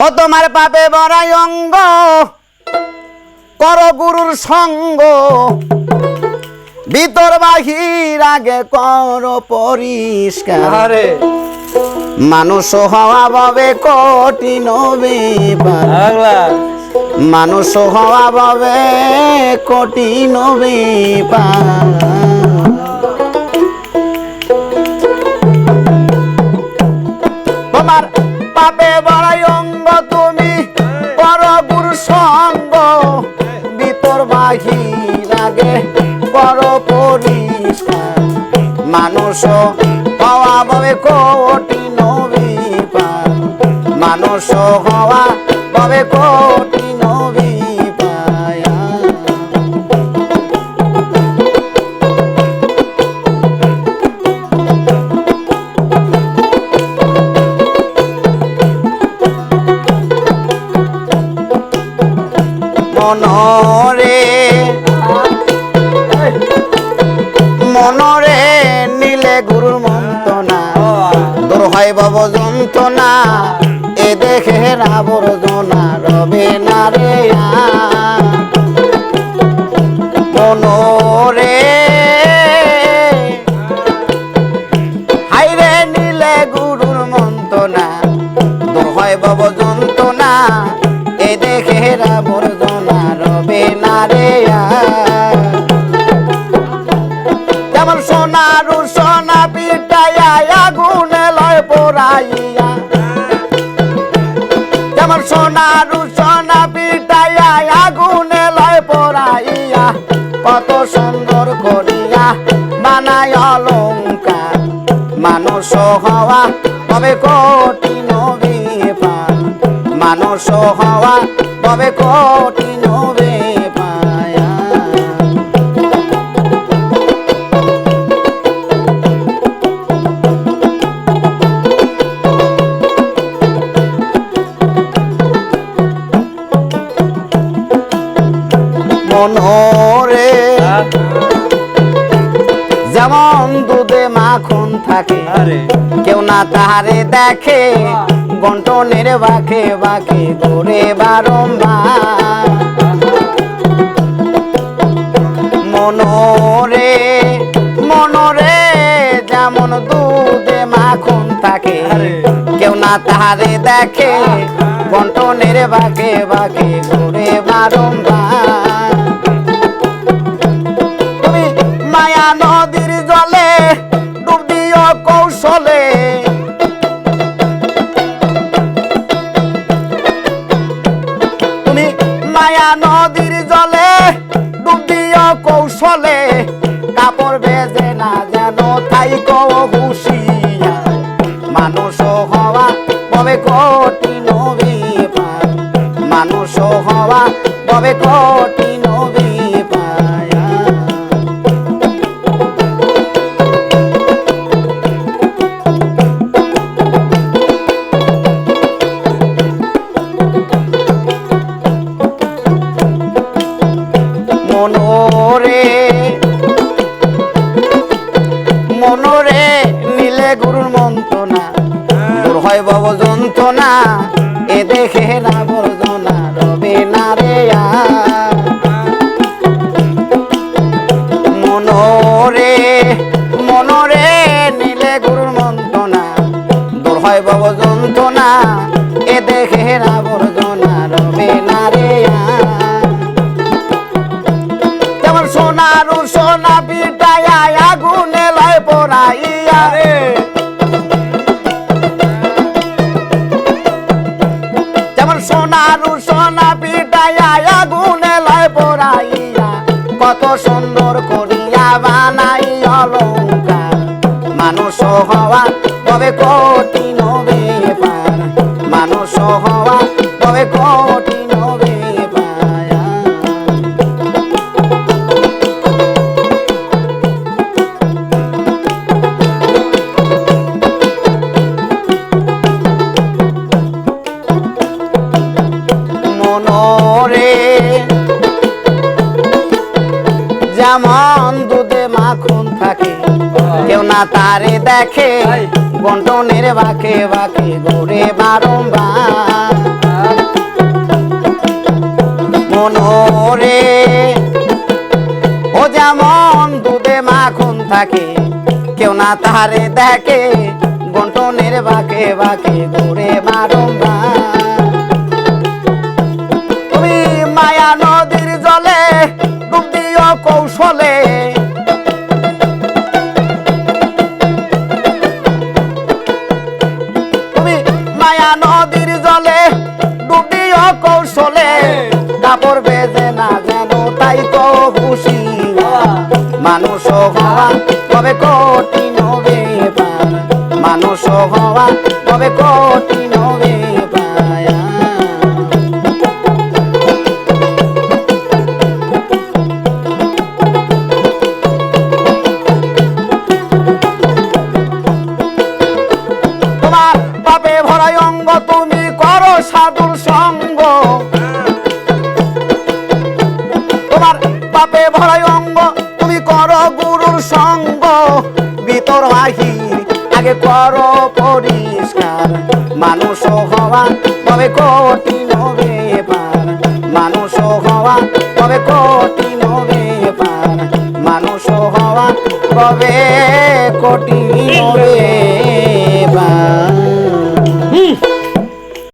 ও তোমার পাপে বড়াই অঙ্গ কর গুরুর সঙ্গ। ভিতর বাহির আগে কর পরিষ্কার। মানুষ হওয়া ভাবে কঠিন মানুষ হওয়া ভাবে কঠিন তোমার পাপে বড়াই অঙ্গ পর পরিষ্কার। মানুষ হওয়া ভাবে কঠিন বিপার মানুষ হওয়া ভাবে কঠিন বিপায় মনরে মনরে ভব যন্ত্রণা এ দেখে আবর্জনা রবে না রে মনোরে হাইরে নিলে গুরুর মন্তনা দোহায় হয় ভব যন্ত্রণা যেমন সোনারু সোনা পিটাইয়া আগুনে লয় পোড়াইয়া কত সুন্দর করিয়া বানায় অলঙ্কার মানুষ হওয়া তবে কঠিন বিপার মানুষ হওয়া তবে কঠিন মনরে যেমন দুধে মাখন থাকে কেউ না তাহারে দেখে গন্টনের বাঁকে বাঁকে ঘুরে বারম্বার মনরে মনরে যেমন দুধে মাখন থাকে কেউ না তাহারে দেখে বন্টনের বাঁকে বাঁকে ঘুরে বারম্বার মায়া নদীর জলে ডুবিও কৌশলে, কাপড় বেজে না যেন তাই কো হুশিয়া মানুষ হওয়া কবে কঠিন মানুষ হওয়া কবে কঠিন মনোরে নীলে গুরুর মন্ত্রণা দূর হয় ভব যন্ত্রণা, এ দেখে না বর্জনা, রবে না রে। মনোরে মনোরে নীলে গুরুর মন্ত্রণা দূর হয় ভব যন্ত্রণা, এ দেখে না বর্জনা, রবে না রে। যেমন সোনারু সোনা লয় পোড়াইয়া রে। যেমন সোনারু সোনা পিটাইয়া আগুনে লয় পড়াইয়া কত সুন্দর করিয়া বানাই অলঙ্কার। মানুষ হওয়া তবে কঠিন না তারে দেখে বন্টনের বাকে বাকে ঘুরে বারম্বার মনোরে ও যেমন দুধে মাখন থাকে কেউ না তারে দেখে বন্টনের বাকে বাকে ঘুরে মায়া নদীর জলে ডুবিও কৌশলে। কাপড় বেজে না যেন তাই তো খুশি মানুষ হওয়া তবে কঠিন হবে মানুষ হওয়া তবে কঠিন ব্যাপার পাপে ভরাই অঙ্গ, তুমি করো গুরুর সঙ্গ। ভিতর বাহির আগে করো পরিষ্কার। মানুষ হওয়া তবে কঠিন ব্যাপার। মানুষ হওয়া তবে কঠিন ব্যাপার। মানুষ হওয়া কবে কঠিন ব্যাপার।